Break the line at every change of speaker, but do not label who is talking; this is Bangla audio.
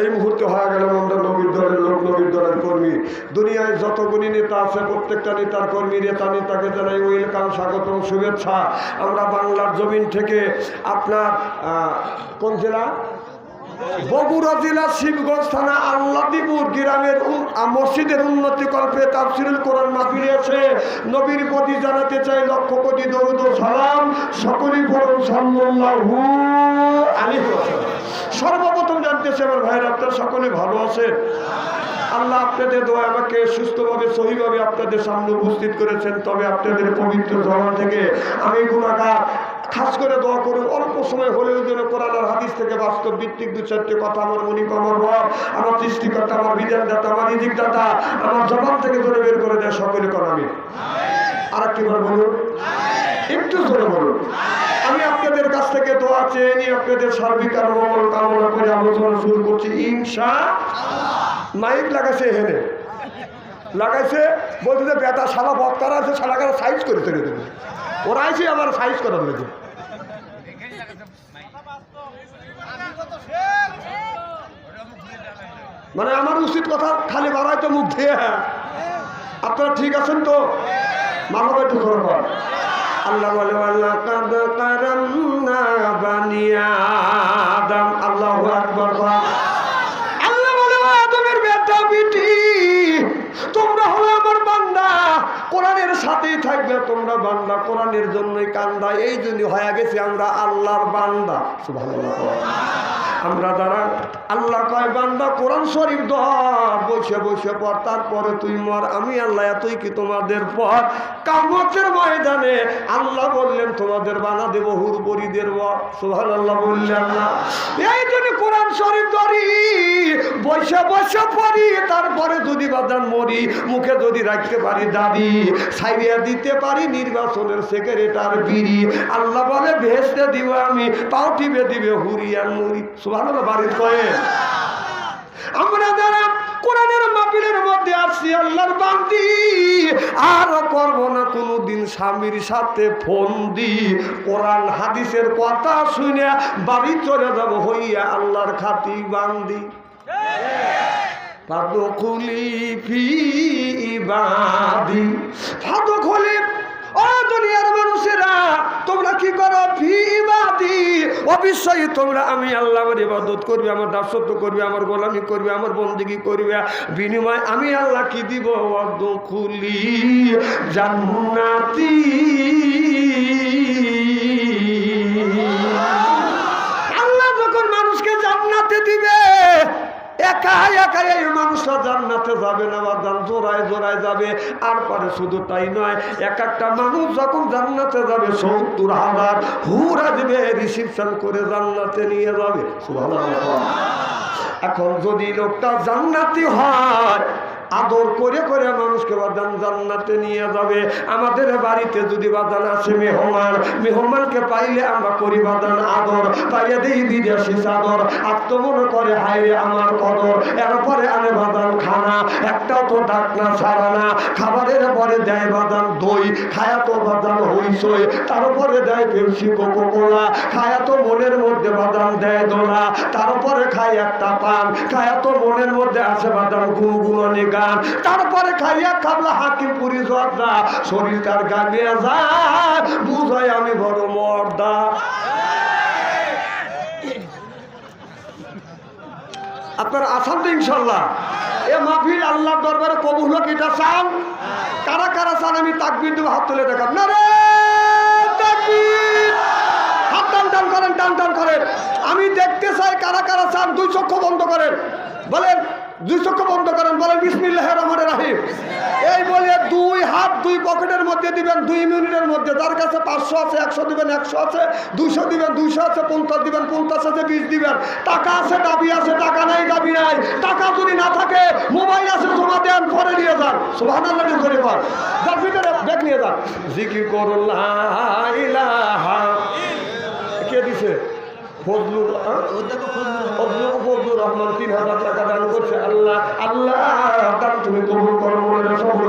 এই মুহূর্তে হয়ে গেলাম আমরা নবীর দলের লোক, নবীর দলের কর্মী। দুনিয়ায় যতগুলি নেতা আছে, প্রত্যেকটা নেতার কর্মী, নেতা, নেতাকে জানাই ওয়েলকাম, স্বাগতম, শুভেচ্ছা। আমরা বাংলার জমিন থেকে আপনার কোন জেলা? বগুড়া জেলা, শিবগঞ্জ থানা আল্লাদিপুর গ্রামের মসজিদের উন্নতি কল্পে তাফসিরুল কোরআন মাহফিলে আছে নবীর প্রতি জানাতে চাই লক্ষ কোটি দরুদ সালাম। সকলেই পড়ুন সাল্লাল্লাহু আলাইহি সর্বপ্রথম জানতেছে আমার ভাইয়ের আপনারা সকলে ভালো আছেন? আল্লাহ আপনাদের দোয়া আমাকে সুস্থভাবে, সহিভাবে আপনাদের সামনে উপস্থিত করেছেন। তবে আপনাদের পবিত্র জবান থেকে আমি গুণাগার খাস করে দোয়া করুন, অল্প সময় হলেও যেন কোরআন হাদিস থেকে বাস্তব ভিত্তিক দু চারটে কথা আমার মনিক আমার রব আমার সৃষ্টিকর্তা, আমার বিধানদাতা, আমার রিজিকদাতা, আমার জবান থেকে ধরে বের করে দেয় সকলে করামি আর একটি বলুন। একটু জোরে বলুন আমি আপনাদের কাছ থেকে দোয়া চেয়ে নিয়ে আপনাদের সার্বিক আর মঙ্গল কামনা করে আলোচনা শুরু করছি, ইনশা মাইক লাগাইছে এখানে। লাগাইছে, বলছে যে বেটা সারা বক্তারা আছে সারা কারা সাইজ করে তুলে দেবে। ওরা আইছে আমার সাইজ করার লেগে। মানে আমার উচিত কথা খালি বাড়াই তো মুখ দিয়ে হ্যাঁ। আপনারা ঠিক আছেন তো? মানব একটু কর আল্লাহ বলে, আল্লাহ কাদ কারামনা বানিয়া আদম। আল্লাহু আকবার আল্লাহ বলে আদমের বেটা বিটি, তোমরা হলো আমার বান্দা। কোরআনের সাথেই থাকবে, তোমরা বান্দা। কোরআনের জন্যই কান্দা। এই জন্য হয়ে গেছে আমরা আল্লাহর বান্দা। সুবহানাল্লাহ আমরা যারা আল্লাহ কয়, বান্দা, কোরআন শরীফ ধর বসে বসে পর তারপরে তুই মর। আমি আল্লাহ এতই কি তোমাদের পর? কামতের ময়দানে আল্লাহ বললেন, তোমাদের বানা দেব হুরবরিদের সোহান আল্লাহ বললেন আল্লাহ এই জন্য কোরআন শরীফ ধরি। বসে বসে পড়ি তারপরে যদি বাদান মরি, মুখে যদি রাখতে পারি দাদি সাইরিয়া দিতে পারি নির্বাচনের সেক্রেটার বিড়ি। আল্লাহ বলে, ভেসতে দিব আমি, পাও টিপে দিবে হুরিয়ান মুড়ি। সুভান বাড়ির কয়ে। আমরা যারা কোরআনের মাপিলের মধ্যে আসছি আল্লাহর বান্দি, আর করব না কোনোদিন স্বামীর সাথে ফোন দি কোরআন, হাদিসের কথা শুনে বাড়ি চলে যাব হইয়া আল্লাহর খাতি বান্দি। ফাদুকুলি ফি ইবাদি দুনিয়ার তোমরা ফি তোমরা আমি ইবাদত করবে আমার দাসত্ব করবে আমার গোলামি করবে আমার বন্দিগি করবে বিনিময় আমি আল্লাহ কি দিব অদুকুলি জান্নাতি জান্নাতে যাবে না, বা দান জোড়ায় জোড়ায় যাবে আর পরে শুধু তাই নয়, এক একটা মানুষ যখন জান্নাতে যাবে, সত্তর হাজার হুরা দিবে রিসিপশন করে জান্নাতে নিয়ে যাবে। এখন যদি লোকটা জান্নাতি হয় আদর করে করে মানুষকে বাদান জান্নাতে নিয়ে যাবে। আমাদের বাড়িতে যদি বাদান আসে মেহমান, মেহমানকে পাইলে আমরা করি বাদান আদর পাইলে দিই বিদেশি চাদর। আত্মমন করে হাইরে আমার কদর, এরপরে আনে বাদান খানা, একটাও তো ডাকনা ছাড়া না। খাবারের পরে দেয় বাদান দই, খায়া তো বাদান হইসই তারপরে দেয় পেপসি কোকো কোলা খায়া তো মনের মধ্যে বাদাম দেয় দোলা, তারপরে খায় একটা পান, খায়া তো মনের মধ্যে আছে বাদাম গুনগুনি গান তারপরে খাইয়া খাবলা হাকিম পুরি জর্দা, শরীর তার গানিয়ে যায়। বুঝাই আমি বড় মর্দা। আপনার আসান তো ইনশাল্লাহ। এ মাহফিল আল্লাহর দরবারে কবুল হোক, এটা চান। কারা কারা চান আমি তাকবির দেবো, হাত তুলে দেখাম না রে হাত টান টান করেন, টান টান করেন। আমি দেখতে চাই কারা কারা চান, দুই চক্ষু বন্ধ করেন। বলেন দুই চক্ষু বন্ধ করেন, বলেন, বিসমিল্লাহ রহমান রাহিম। এই বলে দুই হাত দুই পকেটের মধ্যে দিবেন, দুই মিনিটের মধ্যে। যার কাছে পাঁচশো আছে, একশো দিবেন, একশো আছে, দুইশো দিবেন, দুইশো আছে, পঞ্চাশ দিবেন, পঞ্চাশ আছে, বিশ দিবেন। টাকা আছে, দাবি আছে, টাকা নাই, দাবি নাই। টাকা যদি না থাকে, মোবাইল আছে, জমা দেন, পরে নিয়ে যান। সোহান করে পার যার ভিতরে ব্যাগ নিয়ে যান। জিকি করুন তিন হাজার টাকা দান করছে। আল্লাহ আল্লাহ তুমি কবুল করো সবল